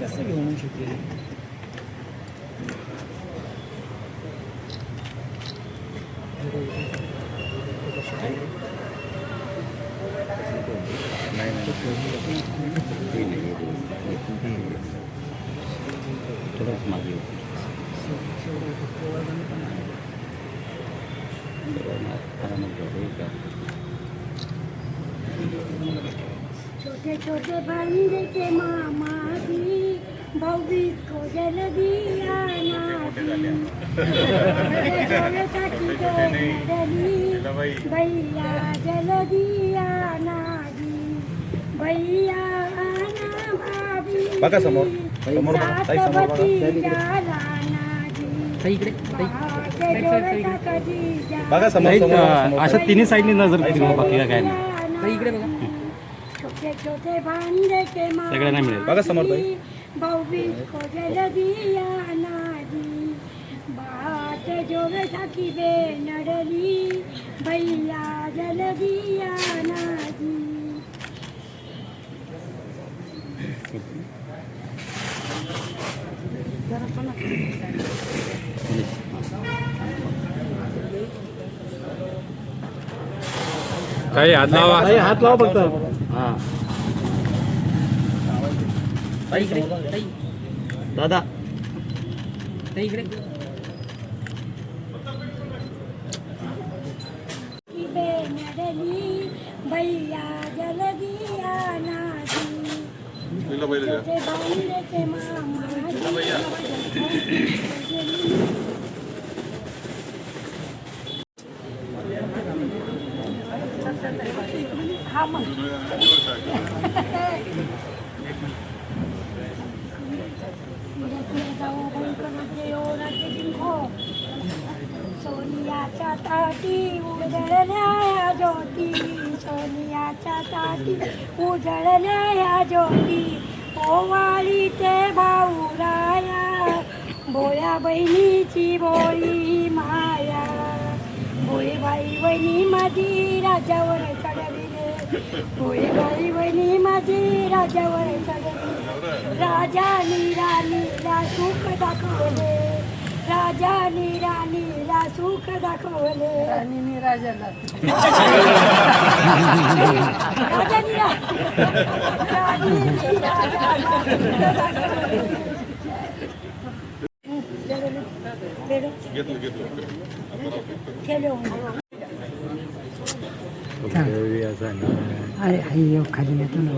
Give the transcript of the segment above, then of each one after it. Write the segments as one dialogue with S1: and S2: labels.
S1: कसं घेऊन शकते
S2: थोडंच मागे येऊ. आरामात जाऊ, एक आहे.
S3: छोटे छोटे बंदे के मामा दी भव्य को जल दिया नादी छोटे छोटे की डली भैया जल दिया नादी भैया आना भाभी
S4: बघा समोर. समोर. ताई समोर बघा. बघा समोर समोर.
S2: अशा तिन्ही साईडनी नजर बाकी काय नाही
S1: इकडे बघा
S3: छोटे छोटे भांडे के
S2: सगळ्या नाही मिळेल.
S4: बघा समोर ताई.
S3: भाऊबीज को जल दिया नादी बात जोग सखी बे नडली भैया जल दिया नादी
S5: काही हात लावा
S2: हात लावा फक्त हा
S1: ताई इकडे ताई
S2: दादा.
S1: इकडे.
S3: भैया नादी. मामा हा मग सोनियाच्या ताटी उजळल्या ज्योती सोनियाच्या ताटी उजळल्या ज्योती. ओवाळी ते भाऊराया भोया बहिणीची भोळी माया. भोई बाई बहिणी माझी राजावर चढविले. भोई बाई बहिणी माझी राजावर चढविले. राजानी राणीला सुख दाखवले. राजाने राणीला सुख दाखवले सुख दाखवले. हं, अरे आई खाली येतो ना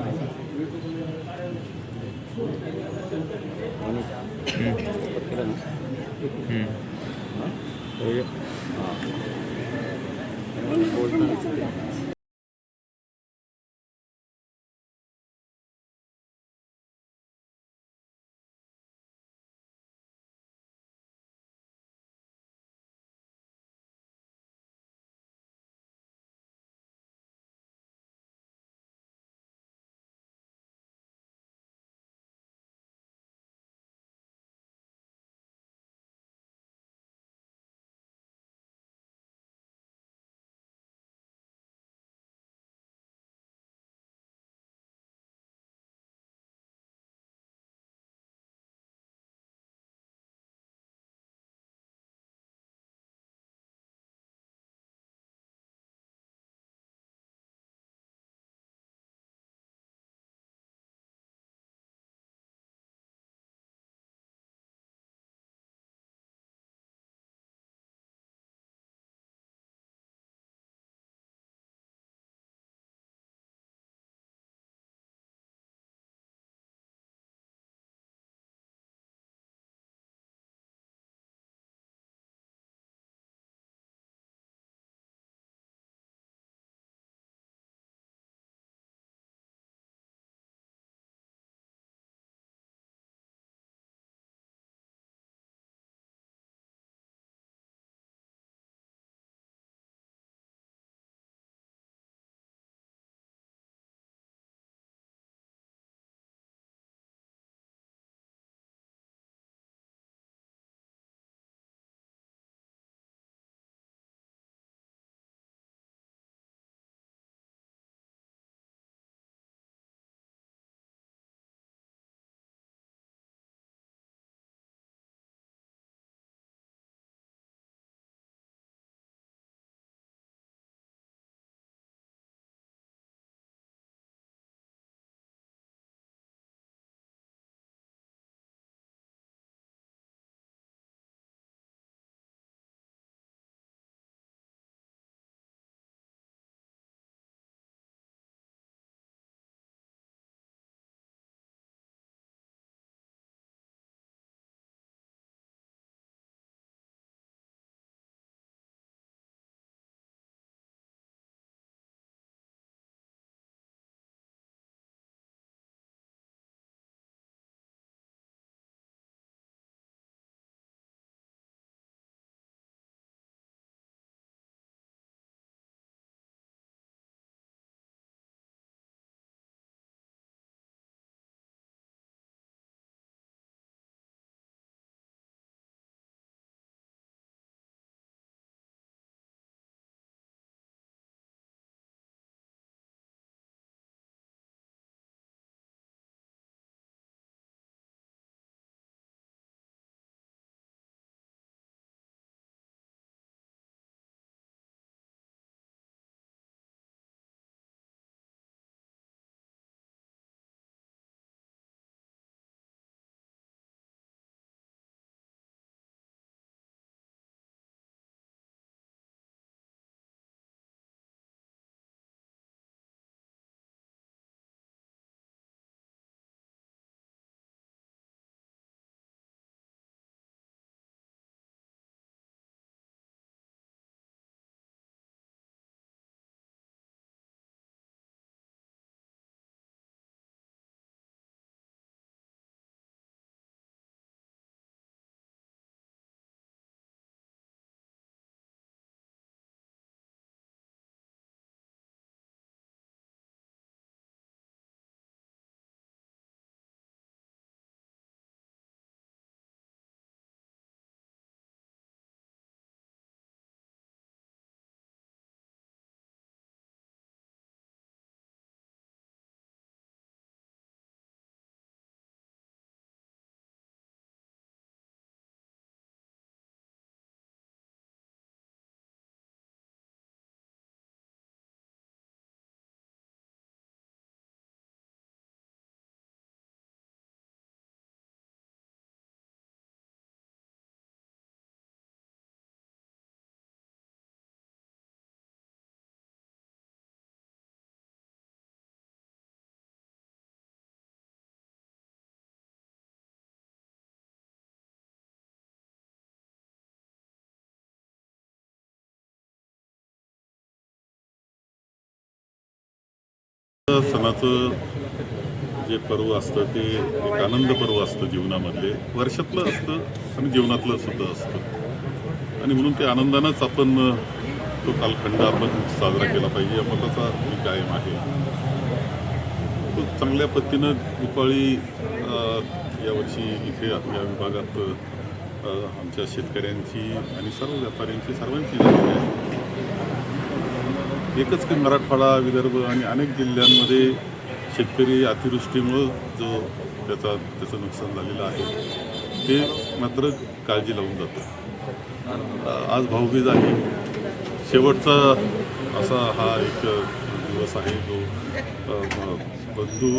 S3: 嗯。可以啊。
S6: 我 सणाचं जे पर्व असतं ते एक आनंद पर्व असतं जीवनामधले. वर्षातलं असतं आणि जीवनातलं सुद्धा असतं. आणि म्हणून ते आनंदानंच आपण तो कालखंड आपण साजरा केला पाहिजे. या मताचा मी कायम आहे. तो चांगल्या पद्धतीनं दिपाळी यावर्षी इथे या विभागात आमच्या शेतकऱ्यांची आणि सर्व व्यापाऱ्यांची सर्वांची आहे. एकच की मराठवाडा विदर्भ आणि अनेक जिल्ह्यांमध्ये शेतकरी अतिवृष्टीमुळं जो त्याचा त्याचं नुकसान झालेलं आहे ते मात्र काळजी लावून जातं. आज भाऊबीज आहे. शेवटचा असा हा एक दिवस आहे जो बंधू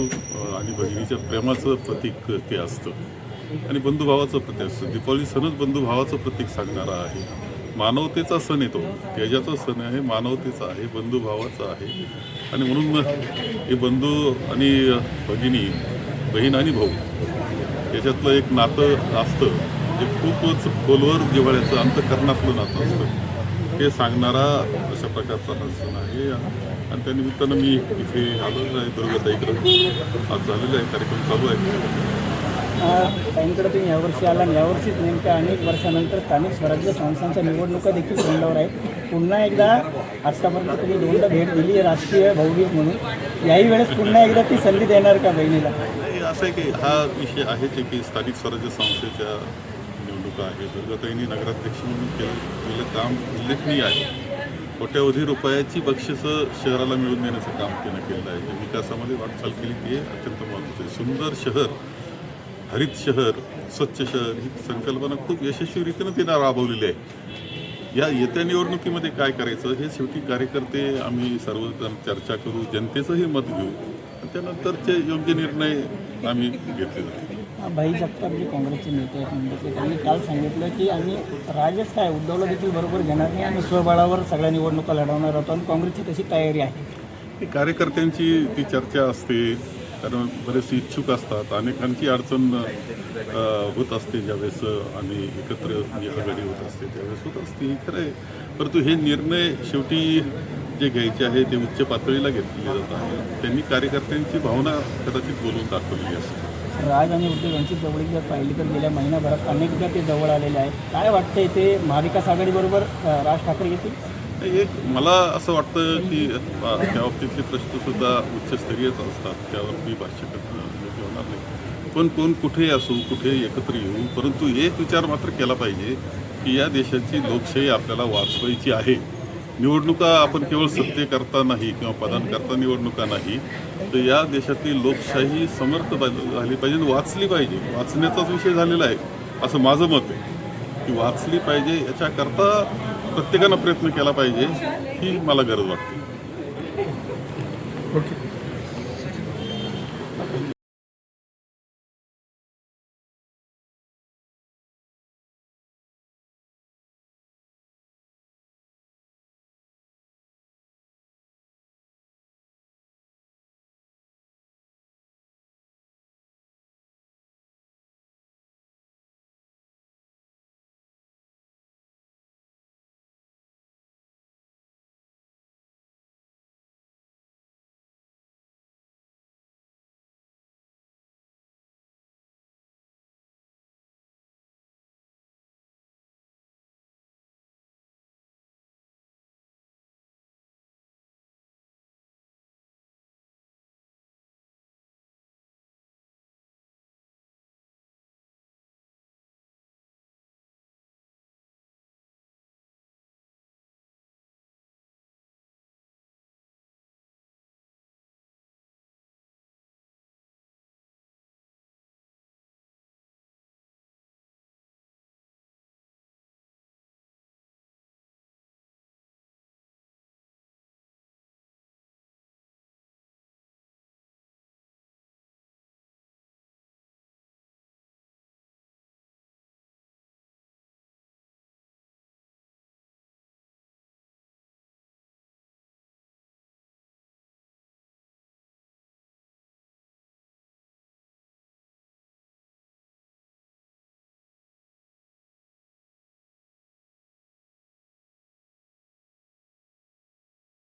S6: आणि बहिणीच्या प्रेमाचं प्रतीक ते असतं. आणि बंधुभावाचं प्रतीक असतं. दीपावली सणच बंधुभावाचं प्रतीक सांगणारा आहे. मानवतेचा सण येतो. त्याच्याचा सण आहे मानवतेचा आहे बंधुभावाचा आहे. आणि म्हणून हे बंधू आणि भगिनी बहीण आणि भाऊ याच्यातलं एक नातं असतं. जे खूपच खोलवर जिव्हाळ्याचं अंतकरणातलं नातं असतं. हे सांगणारा अशा प्रकारचा हा सण आहे. आणि त्या निमित्तानं मी इथे आलेलो आहे दुर्गाताईकडं. आज झालेला आहे कार्यक्रम चालू आहे.
S7: ताईंकडे तुम्ही यावर्षी आला आणि यावर्षीच नेमक्या अनेक वर्षानंतर स्थानिक स्वराज्य संस्थांच्या निवडणुका देखील तोंडावर आहेत. पुन्हा एकदा आत्तापर्यंत तुम्ही दोनदा भेट दिली आहे राजकीय भाऊबीज म्हणून. याही वेळेस पुन्हा एकदा ती संधी देणार का बहिणीला?
S6: असं आहे की हा विषय आहेच आहे की स्थानिक स्वराज्य संस्थेच्या निवडणुका आहे दुर्गाताईंनी नगराध्यक्ष म्हणून केलं केलेलं काम उल्लेखनीय आहे. कोट्यावधी रुपयाची बक्षिसं शहराला मिळवून देण्याचं काम त्यानं केलं आहे. विकासामध्ये वाटचाल केली ती अत्यंत महत्त्वाचं आहे. सुंदर शहर हरित शहर स्वच्छ शहर ही संकल्पना खूप यशस्वीरितीनं तिनं राबवलेली आहे. या येत्या निवडणुकीमध्ये काय करायचं हे शेवटी कार्यकर्ते आम्ही सर्वजण चर्चा करू जनतेचंही मत घेऊ. आणि त्यानंतरचे योग्य निर्णय आम्ही घेतले जातील.
S7: भाई जगताप जे काँग्रेसचे नेते आहेत मुंबईतले त्यांनी काल सांगितलं की आम्ही राजच काय उद्धवला देखील बरोबर घेणार नाही आणि स्वबळावर सगळ्या निवडणुका लढवणार आहोत आणि काँग्रेसची तशी तयारी आहे.
S6: कार्यकर्त्यांची ती चर्चा असते. कारण बरेचसे इच्छुक असतात अनेकांची अडचण होत असते ज्यावेळेस आणि एकत्र म्हणजे आघाडी होत असते त्यावेळेस होत असते. हे खरं आहे परंतु हे निर्णय शेवटी जे घ्यायचे आहे ते उच्च पातळीला घेतलेले जात आहे त्यांनी कार्यकर्त्यांची भावना कदाचित बोलून दाखवलेली असते.
S7: राज आणि उद्योग यांची जवळीक जर पाहिली तर गेल्या महिनाभरात अनेकदा ते जवळ आलेले आहेत. काय वाटतंय ते महाविकास आघाडीबरोबर राज ठाकरे येतील?
S6: एक मला असं वाटतं की त्या बाबतीतले प्रश्न उच्चस्तरीयच असतात. त्यावर मी भाष्य करणं म्हणजे होणार नाही. पण कोण कुठेही असू कुठे एकत्र येऊ परंतु एक विचार मात्र केला पाहिजे की या देशाची लोकशाही आपल्याला वाचवायची आहे. निवडणुका आपण केवळ सत्तेकरता नाही किंवा पदांकरता निवडणुका नाही तर या देशातली लोकशाही समर्थ झाली पाहिजे वाचली पाहिजे. वाचण्याचाच विषय झालेला आहे असं माझं मत आहे. की वाचली पाहिजे याच्याकरता प्रत्येकानं प्रयत्न केला पाहिजे ही मला गरज वाटते. ओके.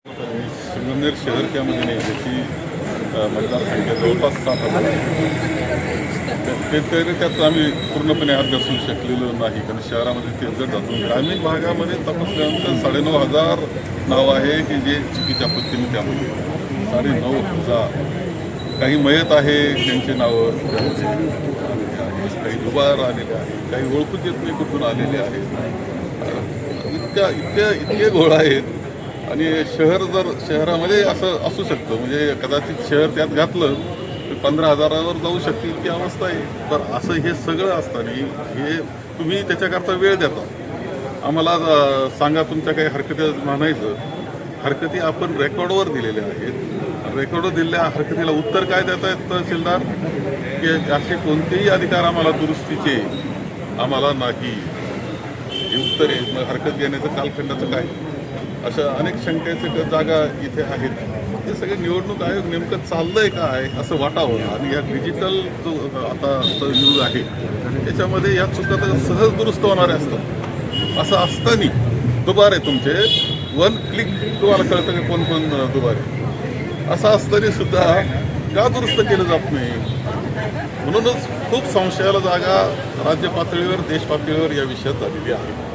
S6: संगमनेर शहर त्यामध्ये नाही त्याची मतदार मतदारसंख्या जवळपास सात हजार ते तरी त्यात आम्ही पूर्णपणे हात घासू शकलेलो नाही कारण शहरामध्ये तेलकट जातो ग्रामीण भागामध्ये तपासल्यानंतर साडेनऊ हजार नाव आहे की जे चुकीच्या पद्धतीने त्यामध्ये साडेनऊ हजार. काही मयत आहे त्यांचे नावं काही दुबार आलेले आहेत काही ओळखूच येत नाही कुठून आलेले आहेत. इतक्या इतक्या इतके घोळ आहेत. आणि शहर जर शहरामध्ये म्हणजे असं असू शकतं. म्हणजे कदाचित शहर त्यात घातलं तर पंधरा हजारावर जाऊ शकते इतकी अवस्था आहे. तर असं हे सगळं असताना हे तुम्ही त्याच्याकरता वेळ देता. आम्हाला सांगा तुमच्या काही हरकती म्हणायचं. हरकती आपण रेकॉर्डवर दिलेल्या आहेत. रेकॉर्डवर दिलेल्या हरकतीला उत्तर काय देत आहेत तहसीलदार? की असे कोणतेही अधिकार आम्हाला दुरुस्तीचे आम्हाला नाही. हे उत्तर आहे. मग हरकत घेण्याचं कालखंडाचं काय? अशा अनेक शंकेचे जागा इथे आहेत. हे सगळे निवडणूक आयोग नेमकं चाललंय काय असं वाटावं? आणि या डिजिटल जो आता युग आहे त्याच्यामध्ये या चुका तर सहज दुरुस्त होणारे असतात. असं असताना दुबारे तुमचे वन क्लिक तुम्हाला कळतं की कोण कोण दुबारे. असं असताना सुद्धा का दुरुस्त केलं जात नाही? म्हणूनच खूप संशयाला जागा राज्य पातळीवर देश पातळीवर या विषयात आलेली आहे.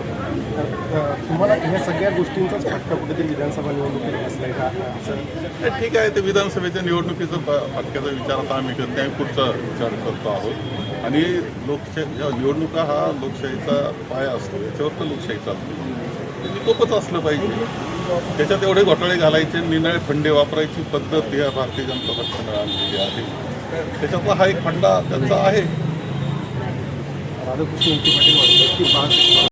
S4: तुम्हाला या सगळ्या गोष्टींचाच फटका कुठेतरी विधानसभा निवडणुकीत बसलाय का?
S6: ठीक आहे ते विधानसभेच्या निवडणुकीचा फटक्याचा विचार आता आम्ही करत नाही पुढचा विचार करतो आहोत. आणि लोकशाही निवडणुका हा लोकशाहीचा पाया असतो याच्यावर तर लोकशाही चालतो. ते निकोपच असलं पाहिजे. त्याच्यात एवढे घोटाळे घालायचे निनाळे फंडे वापरायची पद्धत या भारतीय जनता पक्षाने आणलेली आहे. त्याच्यातला हा एक फंडा त्यांचा आहे.
S4: राधाकृष्ण विखे पाटील म्हणतात की बाग